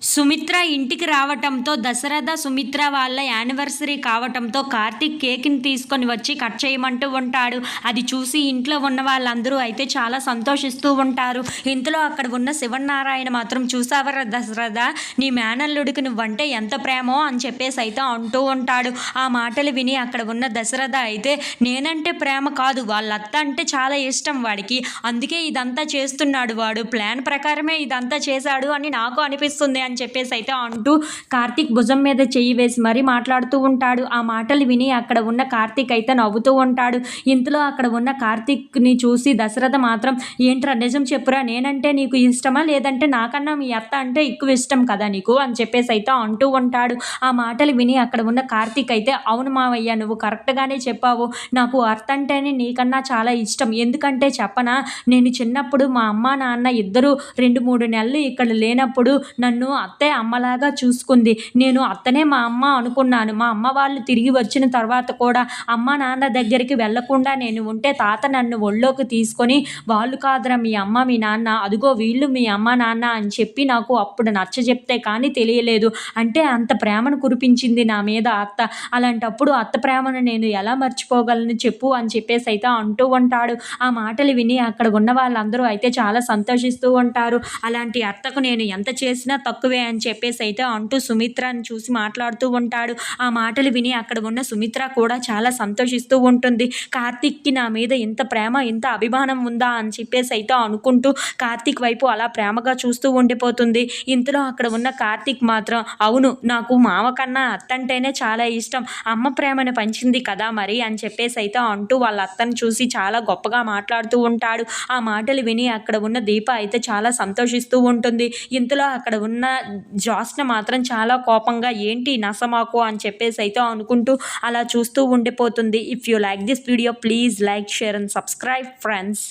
సుమిత్ర ఇంటికి రావటంతో దశరథ సుమిత్ర వాళ్ళ యానివర్సరీ కావటంతో కార్తీక్ కేక్ని తీసుకొని వచ్చి కట్ చేయమంటూ ఉంటాడు. అది చూసి ఇంట్లో ఉన్న వాళ్ళందరూ అయితే చాలా సంతోషిస్తూ ఉంటారు. ఇంతలో అక్కడ ఉన్న శివనారాయణ మాత్రం చూసావరా దశరథ నీ మేనల్లుడికి నువ్వంటే ఎంత ప్రేమో అని చెప్పేసి అయితే అంటూ ఉంటాడు. ఆ మాటలు విని అక్కడ ఉన్న దశరథ అయితే నేనంటే ప్రేమ కాదు వాళ్ళ అత్త అంటే చాలా ఇష్టం వాడికి. అందుకే ఇదంతా చేస్తున్నాడు వాడు. ప్లాన్ ప్రకారమే ఇదంతా చేశాడు అని నాకు అనిపిస్తుంది. అని చెప్పేసి అయితే అంటూ కార్తీక్ భుజం మీద చెయ్యి వేసి మరీ మాట్లాడుతూ ఉంటాడు. ఆ మాటలు విని అక్కడ ఉన్న కార్తీక్ అయితే నవ్వుతూ ఉంటాడు. ఇంతలో అక్కడ ఉన్న కార్తీక్ని చూసి దశరథ మాత్రం ఏంట్రా నిజం చెప్పురా నేనంటే నీకు ఇష్టమా? లేదంటే నాకన్నా మీ అత్త అంటే ఎక్కువ ఇష్టం కదా నీకు? అని చెప్పేసి అయితే అంటూ ఉంటాడు. ఆ మాటలు విని అక్కడ ఉన్న కార్తీక్ అయితే అవును మావయ్య నువ్వు కరెక్ట్గానే చెప్పావు. నాకు అర్థ అంటేనే నీకన్నా చాలా ఇష్టం. ఎందుకంటే చెప్పనా నేను చిన్నప్పుడు మా అమ్మ నాన్న ఇద్దరు రెండు మూడు నెలలు ఇక్కడ లేనప్పుడు నన్ను అత్తే అమ్మలాగా చూసుకుంది. నేను అత్తనే మా అమ్మ అనుకున్నాను. మా అమ్మ వాళ్ళు తిరిగి వచ్చిన తర్వాత కూడా అమ్మ నాన్న దగ్గరికి వెళ్ళకుండా నేను ఉంటే తాత నన్ను ఒళ్ళోకి తీసుకొని వాళ్ళు కాదురా మీ అమ్మ మీ నాన్న అదిగో వీళ్ళు మీ అమ్మ నాన్న అని చెప్పి నాకు అప్పుడు నచ్చ చెప్తే కానీ తెలియలేదు. అంటే అంత ప్రేమను కురిపించింది నా మీద అత్త. అలాంటప్పుడు అత్త ప్రేమను నేను ఎలా మర్చిపోగలను చెప్పు అని చెప్పేసి అయితే అంటూ ఉంటాడు. ఆ మాటలు విని అక్కడ ఉన్న వాళ్ళందరూ అయితే చాలా సంతోషిస్తూ ఉంటారు. అలాంటి అత్తకు నేను ఎంత చేసినా తక్కువ అని చెప్పేసి అయితే అంటూ సుమిత్రని చూసి మాట్లాడుతూ ఉంటాడు. ఆ మాటలు విని అక్కడ ఉన్న సుమిత్ర కూడా చాలా సంతోషిస్తూ ఉంటుంది. కార్తీక్కి నా మీద ఇంత ప్రేమ ఇంత అభిమానం ఉందా అని చెప్పేసి అయితే అనుకుంటూ కార్తీక్ వైపు అలా ప్రేమగా చూస్తూ ఉండిపోతుంది. ఇంతలో అక్కడ ఉన్న కార్తీక్ మాత్రం అవును నాకు మామ కన్నా అత్తంటేనే చాలా ఇష్టం. అమ్మ ప్రేమను పంచింది కదా మరి అని చెప్పేసి అయితే అంటూ వాళ్ళ అత్తను చూసి చాలా గొప్పగా మాట్లాడుతూ ఉంటాడు. ఆ మాటలు విని అక్కడ ఉన్న దీప అయితే చాలా సంతోషిస్తూ ఉంటుంది. ఇంతలో అక్కడ ఉన్న జాస్న మాత్రం చాలా కోపంగా ఏంటి నసమాకు? అని చెప్పేసి అయితే అనుకుంటూ అలా చూస్తూ ఉండిపోతుంది. If you like this video please like share and subscribe friends